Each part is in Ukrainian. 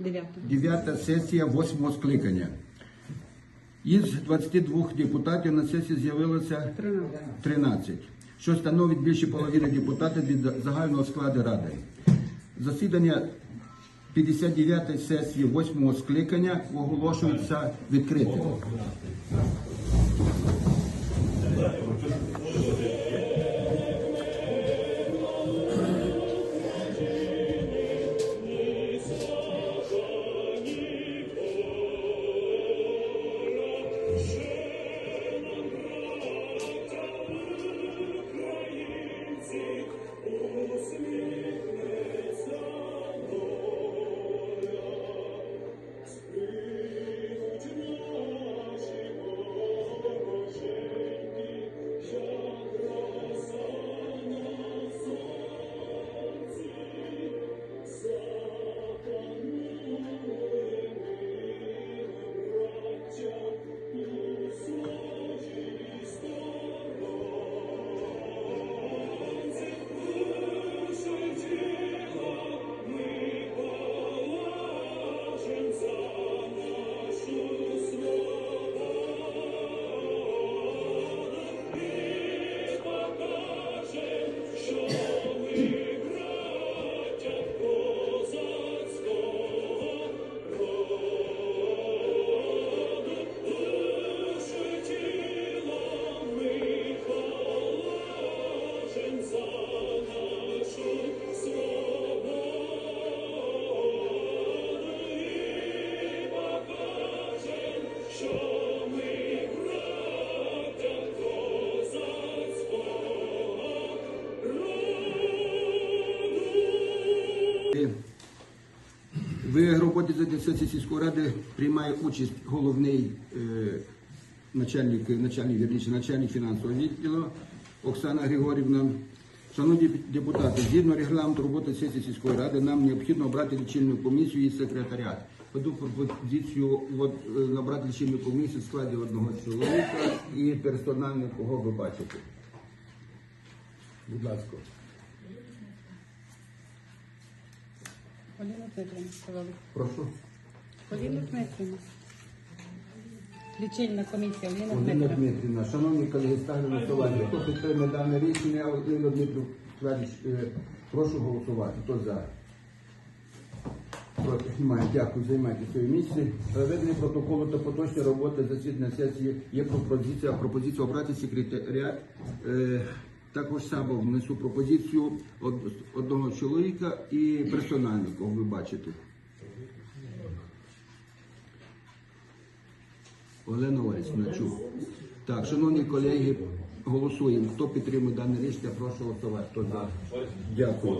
Дев'яте. 59 сесія 8 скликання. Із 22 депутатів на сесії з'явилося 13, що становить більше половини депутатів від загального складу ради. Засідання 59 сесії 8 скликання оголошується відкритим. Роботі сесії сільської ради приймає участь головний е, начальник, начальник, вірніше, начальник фінансового відділу Оксана Григорівна. Шановні депутати, згідно регламенту роботи сесії сільської ради, нам необхідно обрати лічильну комісію і секретаріат. Веду пропозицію е, набрати лічильну комісію в складі одного чоловіка і персонально кого ви бачите. Будь ласка. Поліна Дмитрівна сказали. Прошу. Поліна Дмитрівна. Лічильна комісія Оліна Олена Дмитрівна. Дмитрівна, шановні колеги, ставлю на голосування. Хто підтримує дане рішення, Олена Дмитрівна, Федорович, е, прошу голосувати. Хто за? Проти немає. Дякую, займайте своє місце. Ведення протоколу та поточної роботи засідання сесії є пропозиція, пропозиція обрати секретаріат. Е, також само внесу пропозицію одного чоловіка і персонально, кого ви бачите. Олена Орисівна, чув. Так, шановні колеги, голосуємо. Хто підтримує дане рішення, прошу голосувати. Хто за? Дякую.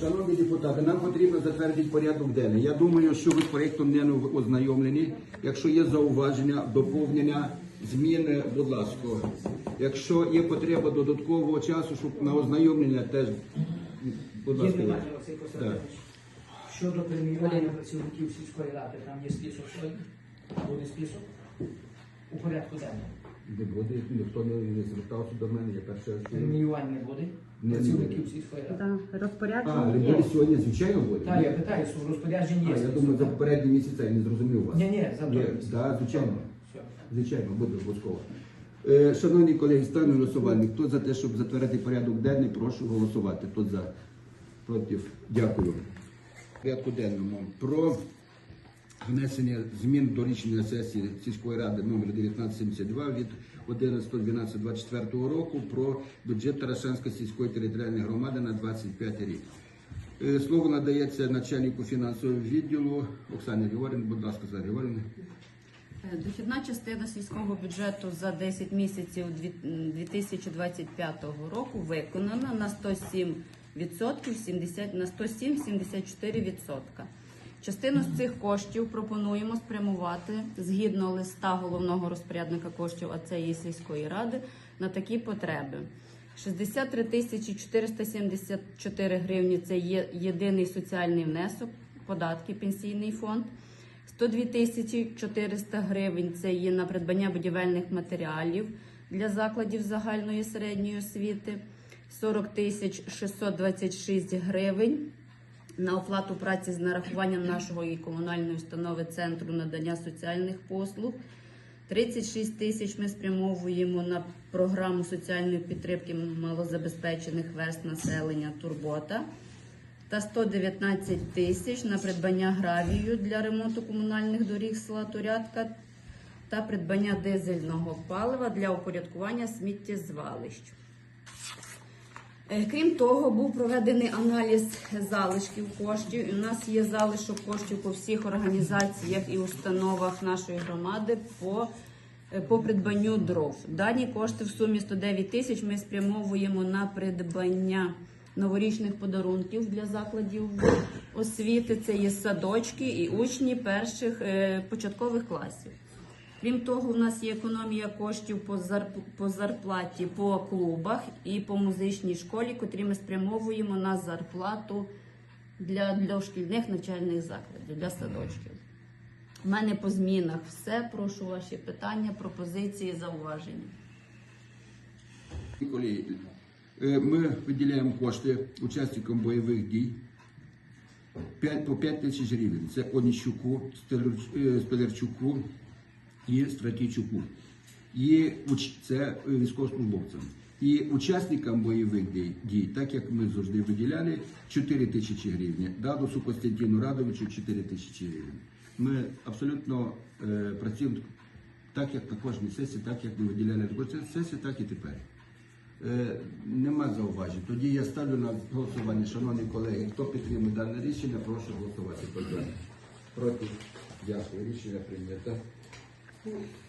Шановні депутати, нам потрібно затвердити порядок денний. Я думаю, що ви з проєктом не ознайомлені. Якщо є зауваження, доповнення, зміни, будь ласка. Якщо є потреба додаткового часу, щоб на ознайомлення теж, будь Є ласка. питання, Василь Костянтинович. Так. Щодо преміювання працівників сільської ради, там є список сьогодні? Буде список? У порядку денному. Не буде, ніхто не, не звертався до мене, я перше. Преміювання не буде не працівників буде. сільської ради. А, розпорядження є. буде сьогодні, звичайно буде. Так, я питаю, що в розпорядженні А, є. я думаю, за попередні місяці я не зрозумів вас. Ні, ні, за Є, той. да, звичайно. Звичайно, буде обов'язково. Е, шановні колеги, ставлю на голосування. Хто за те, щоб затвердити порядок денний, прошу голосувати. Хто за? Проти? Дякую. Порядку денному про внесення змін до рішення сесії сільської ради номер 1972 від 11.12.24 року про бюджет Тарашанської сільської територіальної громади на 25 рік. Е, Слово надається начальнику фінансового відділу Оксані Григорівні. Будь ласка, Оксана Григорівна. Е, Дохідна частина сільського бюджету за 10 місяців 2025 року виконана на 107 відсотків 70 на 107,74 відсотка. Частину з цих коштів пропонуємо спрямувати згідно листа головного розпорядника коштів, а це є сільської ради, на такі потреби. 63 тисячі 474 гривні це є єдиний соціальний внесок, податки, пенсійний фонд. 102 тисячі 400 гривень це є на придбання будівельних матеріалів для закладів загальної середньої освіти. 40 тисяч 626 гривень на оплату праці з нарахуванням нашого і комунальної установи Центру надання соціальних послуг. 36 тисяч ми спрямовуємо на програму соціальної підтримки малозабезпечених верст населення Турбота та 119 тисяч на придбання гравію для ремонту комунальних доріг села Турятка та придбання дизельного палива для упорядкування сміттєзвалищ. Е, Крім того, був проведений аналіз залишків коштів. І у нас є залишок коштів по всіх організаціях і установах нашої громади по, е, по придбанню дров. Дані кошти в сумі 109 тисяч ми спрямовуємо на придбання новорічних подарунків для закладів освіти. Це є садочки і учні перших е, початкових класів. Крім того, у нас є економія коштів по зарп- по зарплаті по клубах і по музичній школі, котрі ми спрямовуємо на зарплату для, для шкільних навчальних закладів, для садочків. У мене по змінах все. Прошу ваші питання, пропозиції, зауваження. Е, ми виділяємо кошти учасникам бойових дій 5, по 5 тисяч гривень. Це Оніщуку, е, Столярчуку і Стратійчуку. І це військовослужбовцям. І учасникам бойових дій, так як ми завжди виділяли, 4 тисячі гривень. Дадусу Костянтину Радовичу 4 тисячі гривень. Ми абсолютно е, працюємо так, як на кожній сесії, так як ми виділяли на кожній сесії, так і тепер. Е, Нема зауважень. Тоді я ставлю на голосування, шановні колеги. Хто підтримує дане рішення, прошу голосувати. Будь. Проти. Дякую. Рішення прийнято.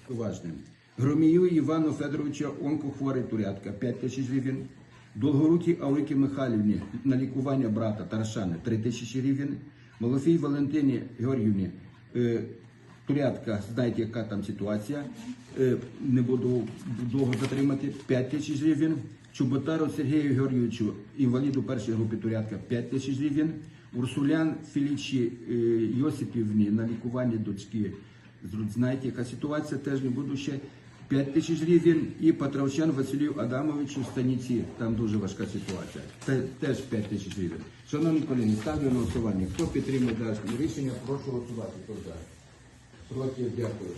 Уважне. Громію Івану Федоровича онкохворий турятка 5 тисяч гривень. Долгорукі Аурики Михайлівні на лікування брата Тарашани 3 тисячі гривень. Малофій Валентині Георгіївні турятка, знаєте, яка там ситуація. Е, не буду довго затримати 5 тисяч гривень. Чуботару Сергію Георгійовичу, інваліду першої групи турятка 5 тисяч гривень. Урсулян Філічі е, Йосипівні на лікування дочки. Знаєте, яка ситуація, теж не буду ще 5 тисяч гривень. І Патравчан Василію Адамовичу в станиці, там дуже важка ситуація. Те- Теж 5 тисяч гривень. Шановні колеги, ставлю на голосування. Хто підтримує дане рішення, прошу голосувати. Хто? Проти, дякую.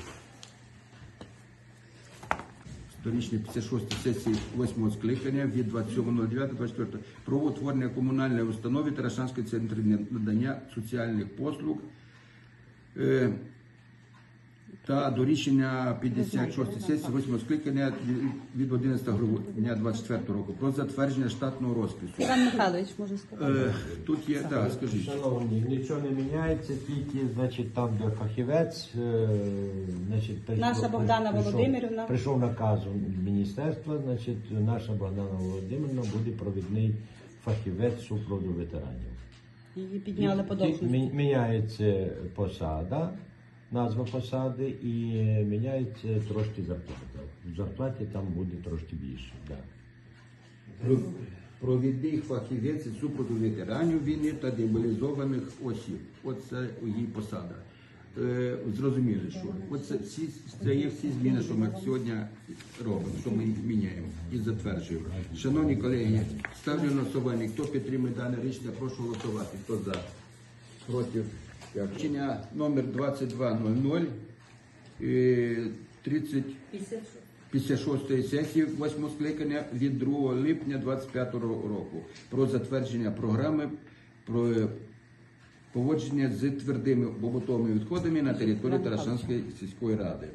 Сторічні 56 сесії 8 скликання від 27.09.24 про утворення комунальної установи Тарашанський центр надання соціальних послуг е, та до рішення 56 сесії 8 скликання від 11 грудня 24 року про затвердження штатного розпису. Іван Михайлович, можна сказати. Е, тут є, так, скажіть. Шановні, нічого не міняється, тільки значить, там, де фахівець, е, значить, прийшло- Наша Богдана прийшов- Володимирівна. Прийшов наказ міністерства, значить, наша Богдана Володимирівна буде провідний фахівець супроводу ветеранів. Її підняли по Ті- должності. мі- Міняється посада, назва посади і міняється трошки зарплата. В зарплаті там буде трошки більше. Да. Про- Провідний фахівець супроводу ветеранів війни та демобілізованих осіб. Оце її посада. Е, зрозуміли, що оце всі це є всі зміни, що ми сьогодні робимо, що ми міняємо і затверджуємо. Шановні колеги, ставлю на голосування. Хто підтримує дане рішення, прошу голосувати. Хто за? Проти? Рішення номер 2200 е, 30 56-ї сесії 8 скликання від 2 липня 25 року про затвердження програми про поводження з твердими побутовими відходами на території Тарашанської сільської ради.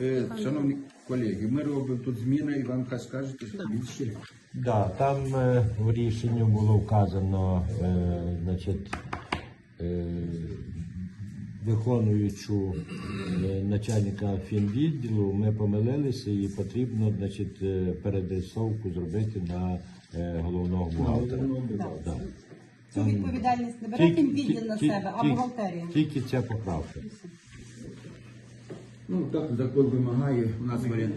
Е, Шановні колеги, ми робимо тут зміни, і вам хай скажете, що більше. Да, там е, в рішенні було вказано, е, значить, виконуючу е, начальника фінвідділу, ми помилилися і потрібно, значить, е, передрисовку зробити на е, головного бухгалтера. Да. Цю відповідальність не бере Тільки- відділ на тільки- себе, а бухгалтерія. Тільки ця поправка. Ну так закон вимагає, у нас варіант,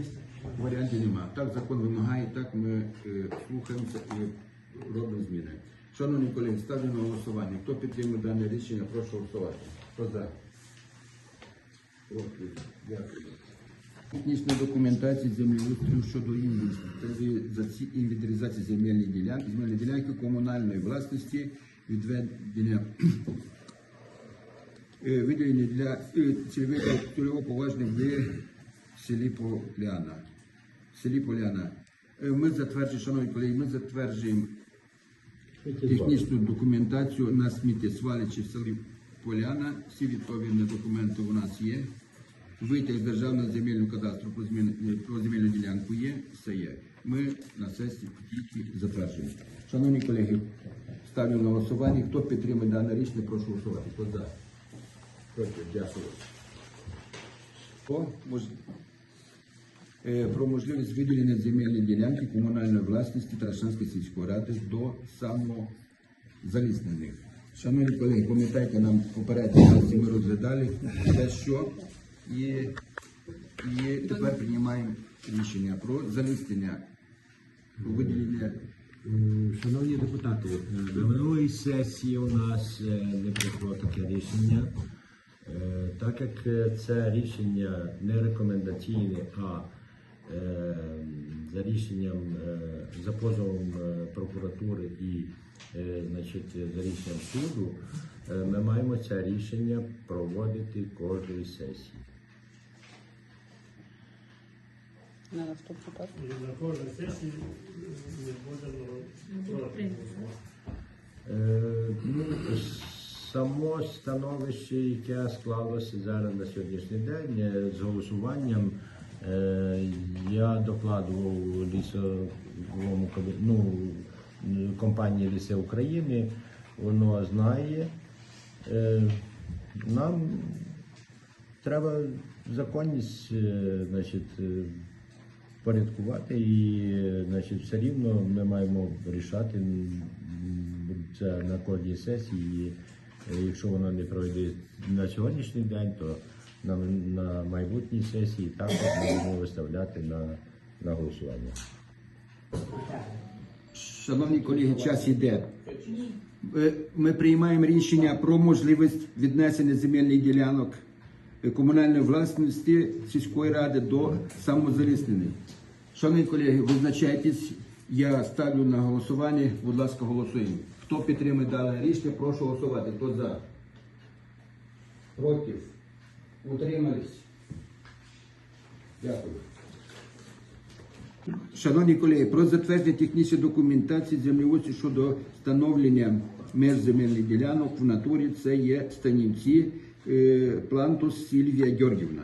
варіантів немає. Так закон вимагає, так ми е, слухаємося і робимо зміни. Шановні колеги, ставлю на голосування. Хто підтримує дане рішення, прошу голосувати. Хто за? Проти. Дякую. Технічна документація землеустрою щодо інвентаризації земельної ділянки, земельної ділянки комунальної власності відведення е, виділення для е, цільових цільово поважних в селі Поляна. В селі Поляна. Е, Ми затверджуємо, шановні колеги, ми затверджуємо технічну документацію на сміттєсваличі в селі Поляна. Всі відповідні документи у нас є. Витяг з державного земельного кадастру про, змін- про земельну ділянку є, все є. Ми на сесії тільки затверджуємо. Шановні колеги, ставлю на голосування. Хто підтримує дане рішення, прошу голосувати. Хто за? Проти, дякую. О, мож... Е, Про можливість виділення земельної ділянки комунальної власності Тарашанської сільської ради до самозаліснених. Шановні колеги, пам'ятайте, нам попередньо разі ми розглядали те, що і, і тепер приймаємо рішення про заліснення, про виділення. Шановні депутати, е, на минулої сесії у нас е, не прийшло таке рішення. Е, Так як е, це рішення не рекомендаційне, а е, за рішенням, е, за позовом е, прокуратури і е, значить, за рішенням суду, е, ми маємо це рішення проводити кожної сесії. На наступну так. На кожній сесії не будемо. Е, ну, само становище, яке склалося зараз на сьогоднішній день е, з голосуванням, е, я докладував лісовому ну, компанії Ліси України, воно знає. Е, Нам треба законність е, значить, е, порядкувати і е, значить, все рівно ми маємо рішати це на кожній сесії. Е, Якщо вона не пройде на сьогоднішній день, то на, на майбутній сесії також будемо виставляти на, на голосування. Шановні колеги, час іде. Е, Ми приймаємо рішення про можливість віднесення земельних ділянок е, комунальної власності сільської ради до самозаліснених. Шановні колеги, визначайтесь. Я ставлю на голосування. Будь ласка, голосуємо. Хто підтримує дане рішення, прошу голосувати. Хто за? Проти? Утримались? Дякую. Шановні колеги, про затвердження технічної документації землеводців щодо встановлення меж земельних ділянок в натурі це є Станівці е, Плантус Сільвія Георгівна.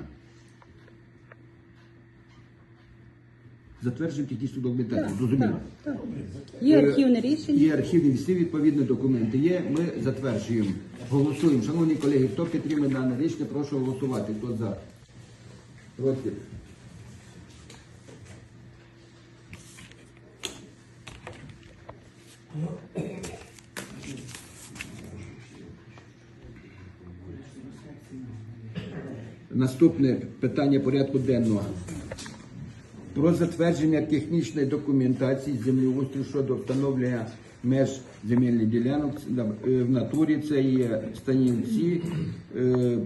Затверджуємо технічну документацію. Зрозуміло. Є Е, архівне рішення. Є архівні всі відповідні документи. Є. Ми затверджуємо. Голосуємо. Шановні колеги, хто підтримує дане рішення, прошу голосувати. Хто за? Проти? Наступне питання порядку денного. Про затвердження технічної документації землеустрою щодо встановлення меж земельних ділянок е, в натурі. Це є Станівці, е,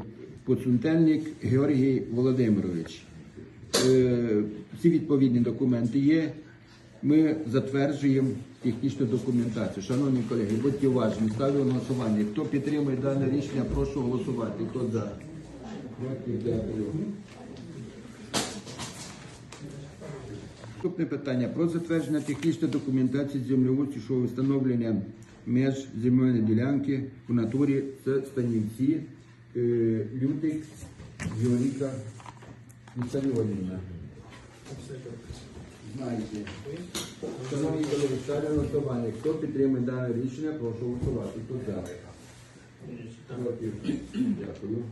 Поцунтельник Георгій Володимирович. Е, Всі відповідні документи є. Ми затверджуємо технічну документацію. Шановні колеги, будьте уважні, ставлю голосування. Хто підтримує дане рішення, прошу голосувати. Хто за? Дякую. Наступне питання про затвердження технічної документації землеустрою щодо встановлення меж земельної ділянки в натурі це Станівці, е, Лютик, Віоліка, Віталіонівна. Знаєте. Шановні колеги, ставлю голосування. Хто підтримує дане рішення, прошу голосувати. Хто за? Дякую.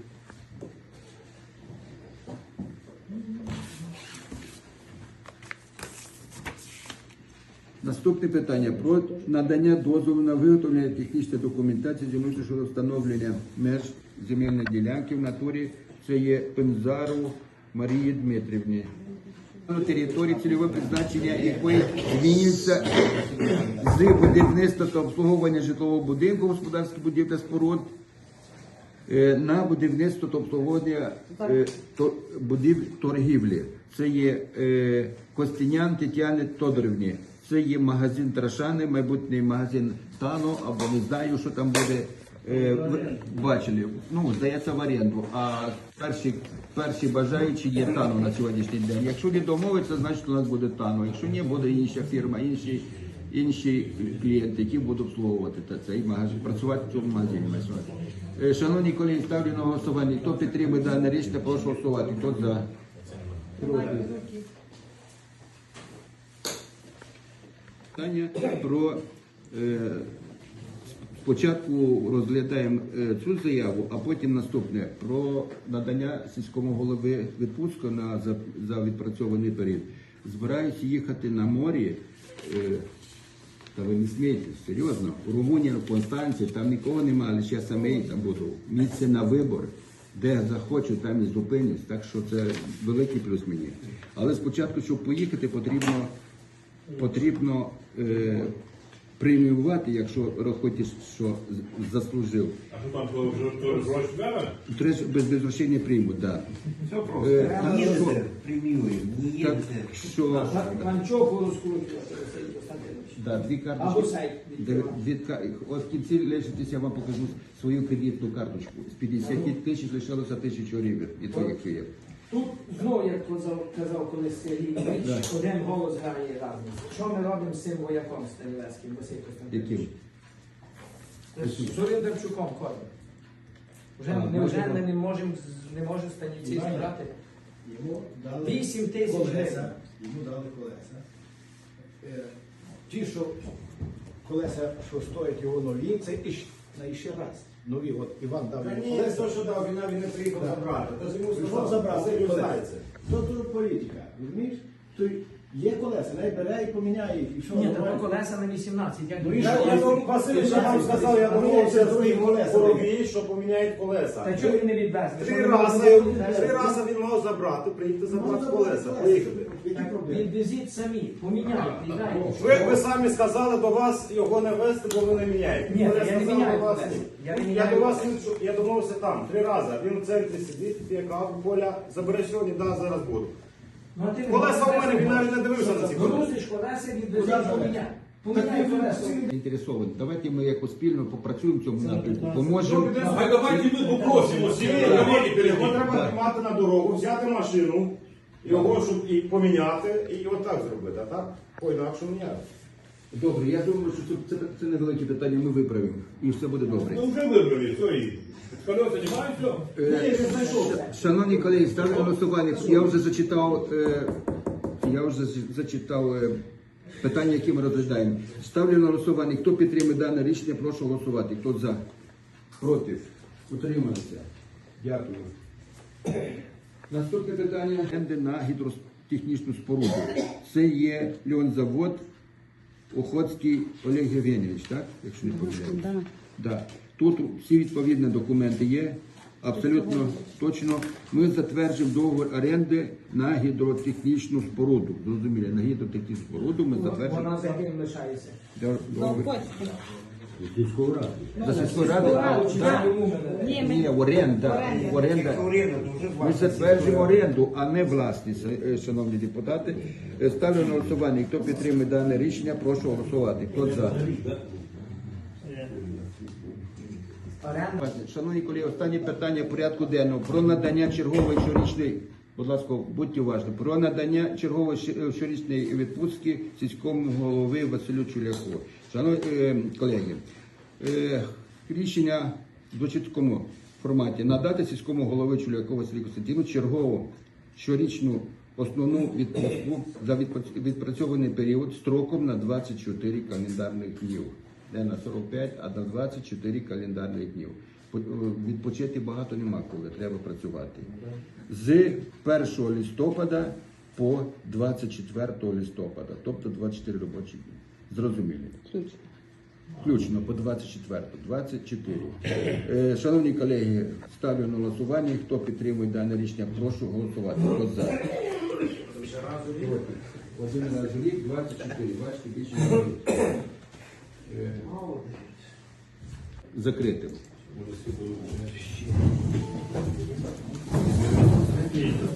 Наступне питання про надання дозволу на виготовлення технічної документації землеустрою щодо встановлення меж земельної ділянки в натурі. Це є Пензару Марії Дмитрівні. На території цільове призначення якої змінюється з будівництва та обслуговування житлового будинку, господарських будівель та споруд е, на будівництво та обслуговування е, будівель торгівлі. Це є е, Костянян Тетяни Тодорівні. Це є магазин Трашани, майбутній магазин Тану, або не знаю, що там буде. Е, бачили, ну, здається, в оренду. А перші, перші бажаючі є Тану на сьогоднішній день. Якщо не домовиться, значить у нас буде Тану. Якщо ні, буде інша фірма, інші, інші клієнти, які будуть обслуговувати цей магазин, працювати в цьому магазині. Е, Шановні колеги, ставлю на голосування. Хто підтримує дане рішення, прошу голосувати. Хто за? Проти? Питання про е, спочатку розглядаємо е, цю заяву, а потім наступне про надання сільському голови відпустку на за, за відпрацьований період. Збираюся їхати на морі. Е, та ви не смієтесь, серйозно. У Румунії, в Констанції, там нікого немає, лише я самий там буду. Місце на вибор, де захочу, там і зупинюсь. Так що це великий плюс мені. Але спочатку, щоб поїхати, потрібно потрібно е, преміювати, якщо рахуєте, що заслужив. А що там то вже то гроші дали? Три без, без грошей не приймуть, да. Все просто. Е, так, що, Преміюємо, так, що Панчоху розкрутила Сергій Константинович. да, дві Або карточки. сайт. Де- від ка- От в кінці лишитися, я вам покажу свою кредитну карточку. З 50 тисяч лишилося тисячу гривень від твоїх фірм. Тут знову, як казав, казав колись Сергій Ілліч, один голос грає разницю. Що ми робимо з цим вояком Станілевським, Василь Константинович? Яким? З Суріндарчуком ходимо. Вже, А, ми вже не, не можемо з- не можемо станіці зібрати. Йому дали 8 тисяч колеса. Йому дали колеса. Е, Ті, що колеса, що стоять його нові, це іще, на іще раз. Нові, от Іван дав йому колеса. то, що дав, він навіть не приїхав Так. забрати. Та ж йому Що сказав, забрав? Василь знається. То тут політика, розумієш? То є колеса, най бере і поміняє їх. І що? Ні, нормально. то колеса на 18. Як Ну і Я, що? я, вам- Василь вже вам сказав, я домовився з своїм голові, що поміняють колеса. Та чого він не відвезли? Три рази, три рази він мав забрати, приїхати забрати Ну, колеса, колеса. поїхати. Відвезіть самі, поміняйте. і дайте. Ви, ви самі сказали до вас його не вести, бо ви не міняєте. Ні, Я не сказав міняю до вас. Я не Я міняю до вас я домовився там три рази. Він в центрі сидить, пікав, поля, забере сьогодні, да, зараз буду. Ну, а ти Колеса в мене, він навіть не дивився на ці колеса. Грузиш колеса, відвезіть, поміняй. Поміняй колеса. Заінтересовані. Давайте ми якось спільно попрацюємо в цьому напрямку. Поможемо. А давайте ми попросимо всі Його треба тримати на дорогу, взяти машину, його щоб і поміняти, і отак зробити, а так? По інакшому ніяк. Добре, я думаю, що це, це, це невелике питання, ми виправимо. І все буде добре. Ну вже вибрали, все і. Колеса немає, все? Е, Шановні колеги, ставлю на голосування. Я вже зачитав, е, я вже з- зачитав е, питання, які ми розглядаємо. Ставлю на голосування. Хто підтримує дане рішення, прошу голосувати. Хто за? Проти? Утрималися? Дякую. Наступне питання оренди на гідротехнічну споруду. Це є льонзавод Охотський Олег Євгенійович, так? Якщо не помиляюсь. Да. Да. Тут всі відповідні документи є. Абсолютно точно. Ми затверджуємо договір оренди на гідротехнічну споруду. Зрозуміли, на гідротехнічну споруду ми затверджуємо Вона ким лишається. Ну, договір. потім. За сільською радою, а да. Ні, ми- Ні, оренда. Оренда. Ми затверджуємо оренду, а не власність, е, шановні депутати. Е, Ставлю на голосування. Хто підтримує дане рішення, прошу голосувати. Хто за? Шановні колеги, останнє питання порядку денного про надання чергової щорічної, будь ласка, будьте уважні, про надання чергової щ- щорічної відпустки сільському голови Василю Чуляку. Шановні е, колеги, е, рішення в дочіткому форматі надати сільському голови Чуляку Василю Костянтину чергову щорічну основну відпустку за відпрацьований період строком на 24 календарних днів. Не на 45, а на 24 календарних днів. Е, Відпочити багато нема коли, треба працювати. З 1 листопада по 24 листопада, тобто 24 робочі дні. Зрозумілі. Включно. Ну, по 24. 24. Е, шановні колеги, ставлю на голосування. Хто підтримує дане рішення, прошу голосувати. Хто за? Один раз в рік, 24. Бачите, більше не е, Закритим. Закритим.